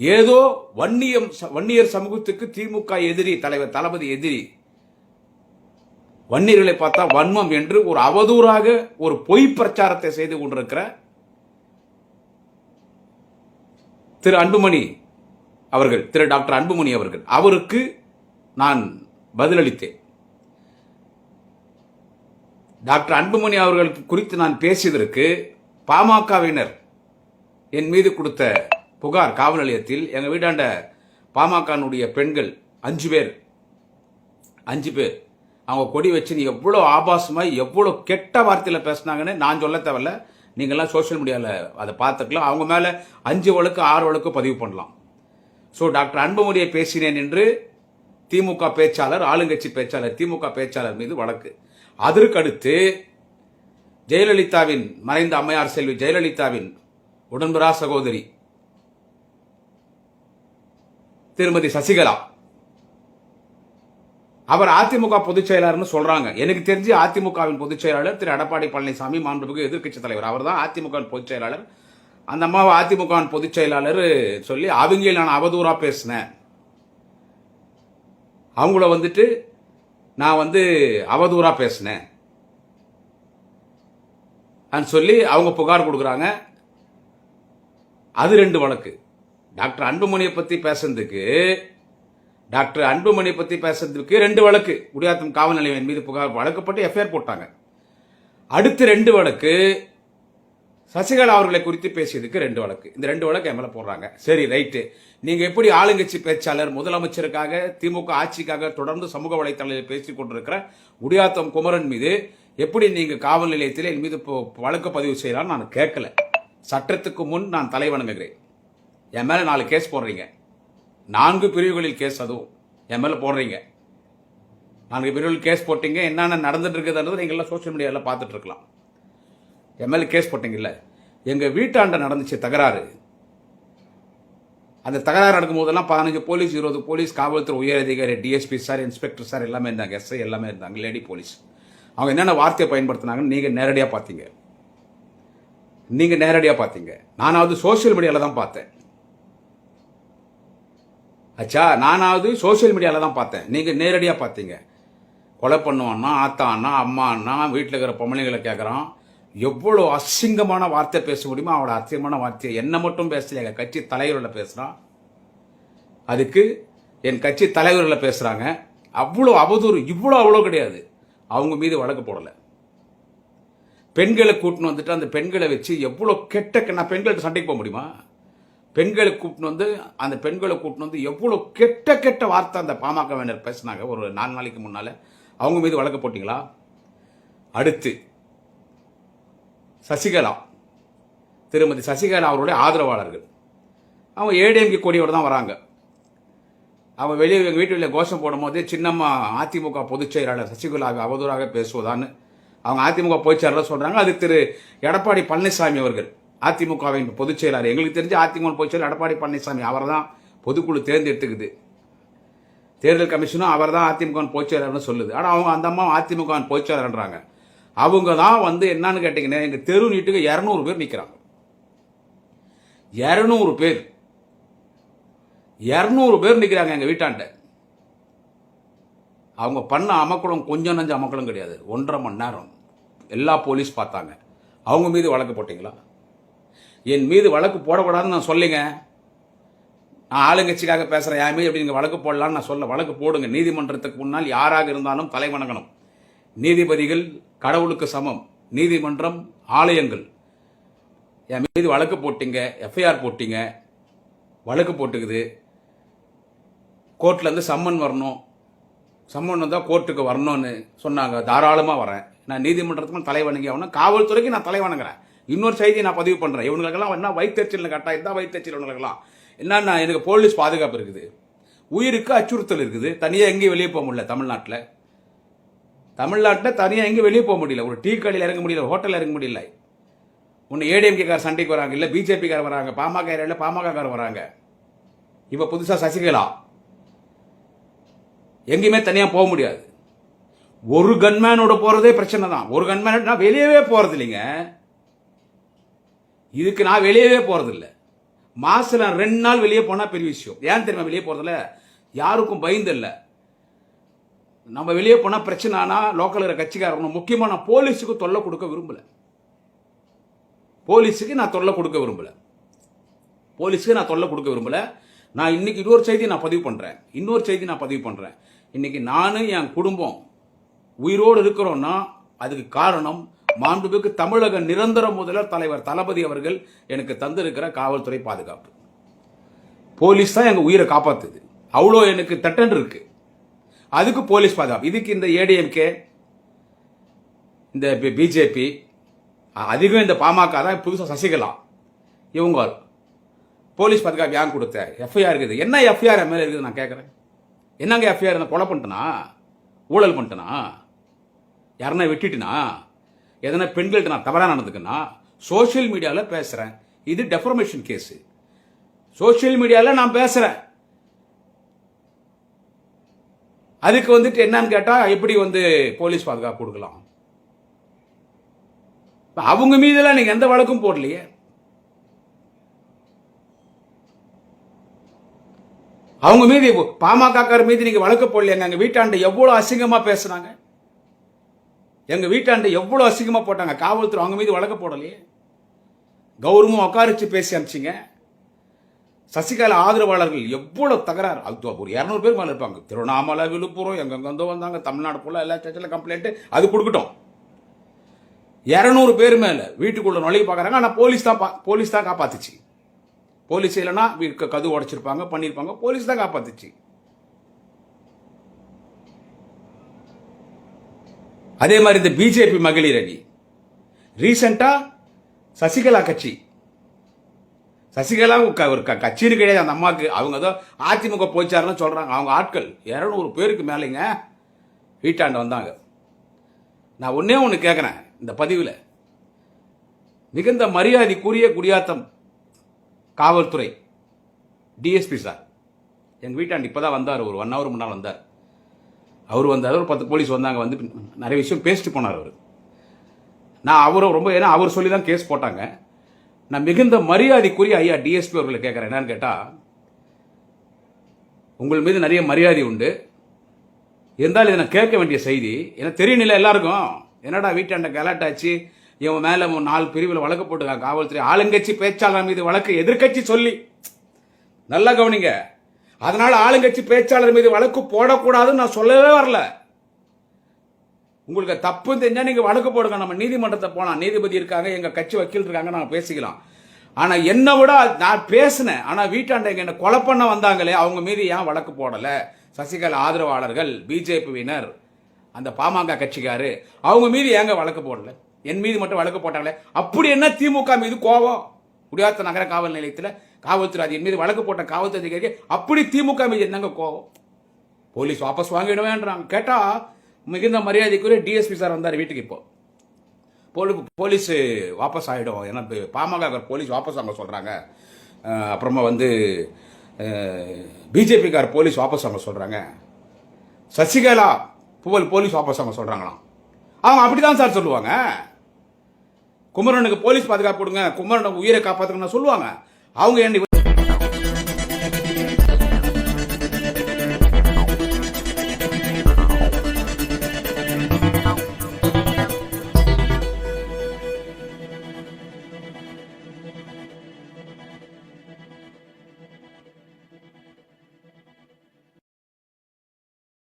ஏதோ வன்னியம் வன்னியர் சமூகத்துக்கு திமுக எதிரி தலைவர் தளபதி எதிரி. வன்னியர்களை பார்த்தா வன்மம் என்று ஒரு அவதூறாக ஒரு பொய் பிரச்சாரத்தை செய்து கொண்டிருக்கிற திரு அன்புமணி அவர்கள் திரு டாக்டர் அன்புமணி அவர்கள். அவருக்கு நான் பதிலளித்தேன். டாக்டர் அன்புமணி அவர்கள் குறித்து நான் பேசியதற்கு பாமகவினர் என் மீது கொடுத்த புகார் காவல் நிலையத்தில் எங்கள் வீட்டாண்ட பாமகனுடைய பெண்கள் அஞ்சு பேர். அஞ்சு பேர். அவங்க கொடி வச்சு எவ்வளோ ஆபாசமாக எவ்வளோ கெட்ட வார்த்தையில் பேசுனாங்கன்னு நான் சொல்ல தேவையில்ல. நீங்கள்லாம் சோஷியல் மீடியாவில் அதை பார்த்துக்கலாம். அவங்க மேலே அஞ்சு வழக்கு ஆறு வழக்கு பதிவு பண்ணலாம். ஸோ டாக்டர் அன்புமுறையை பேசினேன் என்று திமுக பேச்சாளர் ஆளுங்கட்சி பேச்சாளர் திமுக பேச்சாளர் மீது வழக்கு. அதற்கடுத்து ஜெயலலிதாவின் மறைந்த அம்மையார் செல்வி ஜெயலலிதாவின் உடன்பரா சகோதரி திருமதி சசிகலா. அவர் அதிமுக பொதுச் செயலாளர்னு சொல்றாங்க. எனக்கு தெரிஞ்சு அதிமுகவின் பொதுச் செயலாளர் திரு எடப்பாடி பழனிசாமி மாண்புமிகு எதிர்க்கட்சி தலைவர். அவர் தான் அதிமுக பொதுச் செயலாளர். அந்த அம்மாவை அதிமுக பொதுச் செயலாளர் சொல்லி அவங்க நான் அவதூறா பேசினேன். அவங்கள வந்துட்டு நான் வந்து அவதூறா பேசினேன். சொல்லி அவங்க புகார் கொடுக்குறாங்க. அது ரெண்டு வழக்கு. டாக்டர் அன்புமணியை பற்றி பேசுறதுக்கு டாக்டர் அன்புமணியை பற்றி பேசுறதுக்கு ரெண்டு வழக்கு. குடியாத்தம் காவல் நிலையம் மீது புகார் வழக்கப்பட்டு எஃப்ஐஆர் போட்டாங்க. அடுத்து ரெண்டு வழக்கு சசிகலா அவர்களை குறித்து பேசியதுக்கு ரெண்டு வழக்கு. இந்த ரெண்டு வழக்கு என் மேலே போடுறாங்க. சரி ரைட்டு நீங்கள் எப்படி ஆளுங்கட்சி பேச்சாளர் முதலமைச்சருக்காக திமுக ஆட்சிக்காக தொடர்ந்து சமூக வலைத்தளத்தில் பேசிக் கொண்டிருக்கிற குடியாத்தம் குமரன் மீது எப்படி நீங்கள் காவல் நிலையத்தில் என் மீது வழக்கு பதிவு செய்யலாம்னு நான் கேட்கல. சட்டத்துக்கு முன் நான் தலைவணங்குகிறேன் என் மேலே நாலு கேஸ் போடுறீங்க. நான்கு பிரிவுகளில் கேஸ் அதுவும் என் மேலே போடுறீங்க. நான்கு பிரிவுகளில் கேஸ் போட்டீங்க. என்னென்ன நடந்துட்டு இருக்குதுன்றது எல்லாம் சோஷியல் மீடியாவில் பார்த்துட்டு இருக்கலாம். என் மேலே கேஸ் போட்டீங்கல்ல. எங்கள் வீட்டாண்ட நடந்துச்சு தகராறு. அந்த தகராறு நடக்கும்போதெல்லாம் பதினஞ்சு போலீஸ் இருபது போலீஸ் காவல்துறை உயர் அதிகாரி டிஎஸ்பி சார் இன்ஸ்பெக்டர் சார் எல்லாமே இருந்தாங்க. எஸ்ஐ எல்லாமே இருந்தாங்க. லேடி போலீஸ் அவங்க என்னென்ன வார்த்தையை பயன்படுத்தினாங்கன்னு நீங்கள் நேரடியாக பார்த்தீங்க. நீங்கள் நேரடியாக பார்த்தீங்க. நானாவது சோஷியல் மீடியாவில் தான் பார்த்தேன். அச்சா நானாவது சோஷியல் மீடியாவில் தான் பார்த்தேன். நீங்கள் நேரடியாக பார்த்தீங்க. கொலை பண்ணுவான்னா ஆத்தா அண்ணா அம்மா அண்ணா வீட்டில் இருக்கிற பொம்பளைங்களை கேட்குறான் எவ்வளோ அசிங்கமான வார்த்தை பேச முடியுமோ அவளோட அசிங்கமான வார்த்தையை என்ன மட்டும் பேசல எங்கள் கட்சி தலைவர்களை பேசுகிறான் அதுக்கு என் கட்சி தலைவர்களை பேசுகிறாங்க அவ்வளோ அவதூறு இவ்வளோ அவ்வளோ கிடையாது. அவங்க மீது வழக்கு போடலை. பெண்களை கூட்டின்னு வந்துட்டு அந்த பெண்களை வச்சு எவ்வளோ கெட்ட நான் பெண்கள்கிட்ட சண்டைக்கு போக முடியுமா? பெண்களை கூப்பிட்டு வந்து அந்த பெண்களை கூப்பிட்டு வந்து எவ்வளோ கெட்ட கெட்ட வார்த்தை அந்த பாமக வேண்டர் பேசினாங்க. ஒரு நாலு நாளைக்கு முன்னால். அவங்க மீது வழக்கு போட்டிங்களா? அடுத்து சசிகலா. திருமதி சசிகலா அவருடைய ஆதரவாளர்கள். அவங்க ஏடிஎம்கி கொடியோடு தான் வராங்க. அவங்க வெளியே எங்கள் வெளியே கோஷம் போடும்போது சின்னம்மா அதிமுக பொதுச் செயலாளர் சசிகலாவை அவதூறாக பேசுவதான்னு. அவங்க அதிமுக பொதுச் செயலாளர் சொல்கிறாங்க அது திரு. எடப்பாடி பழனிசாமி அவர்கள். அதிமுகவின் பொதுச் செயலாளர். எங்களுக்கு தெரிஞ்ச அதிமுக பொதுச் செயலர் எடப்பாடி பழனிசாமி. அவர் தான் பொதுக்குழு தேர்ந்தெடுத்துக்குது. தேர்தல் கமிஷனும் அவர் தான் அதிமுக பொதுச் செயலாளர்னு சொல்லுது. ஆனால் அவங்க அந்த அம்மா அதிமுக பொதுச் செயலாளர்ன்றாங்க. அவங்க தான் வந்து என்னன்னு கேட்டிங்கன்னா எங்கள் தெரு நீட்டுக்கு இரநூறு பேர் நிற்கிறாங்க இரநூறு பேர். இரநூறு பேர் நிற்கிறாங்க எங்கள் வீட்டாண்ட. அவங்க பண்ண அமக்குளம் கொஞ்சம் நஞ்ச அமக்குளம் கிடையாது. ஒன்றரை மணி நேரம். எல்லா போலீஸ் பார்த்தாங்க. அவங்க மீது வழக்கு போட்டிங்களா? என் மீது வழக்கு போடக்கூடாதுன்னு நான் சொல்லிங்க. நான் ஆளுங்கட்சிக்காக பேசுகிறேன் யாருமே மீது எப்படி நீங்கள் வழக்கு போடலான்னு நான் சொல்ல வழக்கு போடுங்க. நீதிமன்றத்துக்கு முன்னால் யாராக இருந்தாலும் தலை வணங்கணும் நீதிபதிகள் கடவுளுக்கு சமம். நீதிமன்றம் ஆலயங்கள். என் மீது வழக்கு போட்டிங்க எஃப்ஐஆர் போட்டிங்க வழக்கு போட்டுக்குது. கோர்ட்லேருந்து சம்மன் வரணும். சம்மன் வந்தால் கோர்ட்டுக்கு வரணும்னு சொன்னாங்க. தாராளமாக வரேன். நான் நீதிமன்றத்துக்கும் தலை வணங்கி ஆகணும். காவல்துறைக்கு நான் தலை வணங்குறேன் இன்னொரு செய்தி நான் பதிவு பண்ணுறேன் இவங்களுக்கெல்லாம் என்ன வயிற்றுச்சல் கட்டா இருந்தால் வயிற்றுச்சல் இவங்களுக்கெல்லாம்? என்னன்னா எனக்கு போலீஸ் பாதுகாப்பு இருக்குது. உயிருக்கு அச்சுறுத்தல் இருக்குது. தனியாக எங்கேயும் வெளியே போக முடியல தமிழ்நாட்டில். தமிழ்நாட்டில் தனியாக எங்கேயும் வெளியே போக முடியல. ஒரு டீ கடையில் இறங்க முடியல ஹோட்டலில் இறங்க முடியல. ஒன்று ஏடிஎம்கேக்கார சண்டைக்கு வராங்க இல்லை பிஜேபிக்கார வராங்க பாமக இல்லை பாமகக்கார வராங்க. இப்போ புதுசாக சசிகலா. எங்கேயுமே தனியாக போக முடியாது. ஒரு கன்மேனோட போகிறதே பிரச்சனை தான் ஒரு கன்மேனோட நான் வெளியவே போகிறது இல்லைங்க இதுக்கு நான் வெளியவே போகிறதில்ல மாதத்தில் ரெண்டு நாள் வெளியே போனால் பெரிய விஷயம். ஏன் தெரியுமா வெளியே போகிறதில்ல யாருக்கும் பயந்து இல்லை. நம்ம வெளியே போனால் பிரச்சனை ஆனால் லோக்கல் இருக்கிற கட்சிக்காரங்க முக்கியமாக நான் போலீஸுக்கு தொல்லை கொடுக்க விரும்பல. போலீஸுக்கு நான் தொல்லை கொடுக்க விரும்பலை. போலீஸுக்கு நான் தொல்லை கொடுக்க விரும்பல. நான் இன்னைக்கு இன்னொரு செய்தி நான் பதிவு பண்ணுறேன் இன்னொரு செய்தி நான் பதிவு பண்ணுறேன் இன்னைக்கு நானும் என் குடும்பம் உயிரோடு இருக்கிறோன்னா அதுக்கு காரணம் மாண்புமிகு தமிழக நிரந்தர முதல்வர் தலைவர் தளபதி அவர்கள் எனக்கு தந்திருக்கிற காவல்துறை பாதுகாப்பு. போலீஸ் தான் எங்கள் உயிரை காப்பாத்துது. அவ்வளோ எனக்கு தட்டன் இருக்கு. அதுக்கு போலீஸ் பாதுகாப்பு. இதுக்கு இந்த ஏடிஎம்கே இந்த பிஜேபி அதிகம் இந்த பாமக தான் புதுசாக சசிகலா. இவங்க போலீஸ் பாதுகாப்பு யார் கொடுத்த? எஃப்ஐஆர் இருக்குது. என்ன எஃப்ஐஆர் மேலே இருக்குது நான் கேட்குறேன் என்னங்க எஃப்ஐஆர் நான் கொலை பண்ணிட்டேனா? ஊழல் பண்ணிட்டேனா? யாருன்னா வெட்டிட்டுனா? எதனா பெண்கள்கிட்ட நான் தவறாக நடந்துக்குன்னா சோஷியல் மீடியாவில் பேசுகிறேன் இது டெஃபர்மேஷன் கேஸு சோஷியல் மீடியாவில் நான் பேசுகிறேன் அதுக்கு வந்துட்டு என்னன்னு கேட்டால் எப்படி வந்து போலீஸ் பாதுகாப்பு கொடுக்கலாம்? அவங்க மீதெல்லாம் நீங்கள் எந்த வழக்கும் போடலையே? அவங்க மீது பாமக மீது நீங்கள் வழக்கு போடலையாங்க. எங்கள் வீட்டாண்ட எவ்வளோ அசிங்கமாக பேசுனாங்க எங்கள் வீட்டாண்ட எவ்வளோ அசிங்கமாக போட்டாங்க? காவல்துறை அவங்க மீது வழக்கு போடலையே. கௌரவம் உட்காரிச்சு பேசி அனுப்பிச்சிங்க. சசிகலா ஆதரவாளர்கள் எவ்வளோ தகராறு. அது ஒரு இரநூறு பேர் மேலே இருப்பாங்க. திருவண்ணாமலை விழுப்புரம் எங்கெங்கந்தோ வந்தாங்க. தமிழ்நாடு போல எல்லா சர்ச்சில் கம்ப்ளைண்ட்டு அது கொடுக்கட்டும். இரநூறு பேர் மேலே வீட்டுக்குள்ளே நுழைய பார்க்குறாங்க ஆனால் போலீஸ் தான் பா- போலீஸ் தான் காப்பாத்துச்சு. போலீஸ் இல்லைன்னா வீட்டுக்கு கது உடைச்சிருப்பாங்க பண்ணியிருப்பாங்க போலீஸ் தான் காப்பாத்துச்சு. அதே மாதிரி இந்த பிஜேபி மகளிர் அணி. ரீசெண்டாக சசிகலா கட்சி. சசிகலா ஒரு க- கட்சின்னு கிடையாது. அந்த அம்மாவுக்கு அவங்க ஏதோ அதிமுக போச்சாருன்னு சொல்கிறாங்க அவங்க ஆட்கள் இரநூறு பேருக்கு மேலேங்க வீட்டாண்ட வந்தாங்க. நான் ஒன்றே ஒன்று கேட்குறேன் இந்த பதிவில். மிகுந்த மரியாதைக்குரிய குடியாத்தம் காவல்துறை டிஎஸ்பி சார். எங்கள் வீட்டாண்ட இப்போ தான் வந்தார். ஒரு ஒன் ஹவர் முன்னால் வந்தார். அவர் வந்தார் ஒரு பத்து போலீஸ் வந்தாங்க வந்து நிறைய விஷயம் பேசிட்டு போனார் அவர். நான் அவரை ரொம்ப ஏன்னா அவர் சொல்லி தான் கேஸ் போட்டாங்க. நான் மிகுந்த மரியாதைக்குரிய ஐயா டிஎஸ்பி அவர்களை கேட்குறேன். என்னன்னு கேட்டால் உங்கள் மீது நிறைய மரியாதை உண்டு. இருந்தாலும் இதை நான் கேட்க வேண்டிய செய்தி எனக்கு இல்லை எல்லாருக்கும். என்னடா வீட்டாண்ட கலாட்டாச்சு? இவன் மேலே நாலு பிரிவில் வழக்கு போட்டுருக்காங்க காவல்துறை ஆளுங்கட்சி பேச்சாளர் மீது வழக்கு எதிர்க்கட்சி சொல்லி. நல்லா கவனிங்க. அதனால ஆளுங்கட்சி பேச்சாளர் மீது வழக்கு போடக்கூடாதுன்னு நான் சொல்லவே வரல. உங்களுக்கு தப்பு தெரிஞ்சா நீங்க வழக்கு போடுங்க. நம்ம நீதிமன்றத்தை போலாம். நீதிபதி இருக்காங்க எங்க கட்சி வக்கீல் இருக்காங்க நான் பேசிக்கலாம். ஆனா என்னை விட நான் பேசினேன். ஆனா வீட்டாண்ட இங்க என்ன கொலை பண்ண வந்தாங்களே அவங்க மீது ஏன் வழக்கு போடல? சசிகலா ஆதரவாளர்கள் பிஜேபியினர் அந்த பாமக கட்சிக்காரு அவங்க மீது ஏங்க வழக்கு போடல? என் மீது மட்டும் வழக்கு போட்டாங்களே? அப்படி என்ன திமுக மீது கோபம் குடியாத்த நகர காவல் நிலையத்தில் காவல்துறை அதிகாரி மீது வழக்கு போட்ட காவல்துறை அதிகாரி அப்படி திமுக மீது என்னங்க கோவம் போலீஸ் வாபஸ் வாங்கிடுவேன்றாங்க. கேட்டா மிகுந்த மரியாதைக்குரிய டிஎஸ்பி சார் வந்தார் வீட்டுக்கு இப்போ. போலி போலீஸ் வாபஸ் ஆகிடும் ஏன்னா பாமக போலீஸ் வாபஸ் வாங்க சொல்கிறாங்க அப்புறமா வந்து பிஜேபிக்கார் போலீஸ் வாபஸ் வாங்க சொல்கிறாங்க சசிகலா புகழ் போலீஸ் வாபஸ் வாங்க சொல்கிறாங்களாம் அவங்க அப்படி தான் சார் சொல்லுவாங்க. குமரனுக்கு போலீஸ் பாதுகாப்பு கொடுங்க. குமரனுக்கு உயிரை காப்பாற்றுங்கன்னு சொல்லுவாங்க. அவங்க என்னை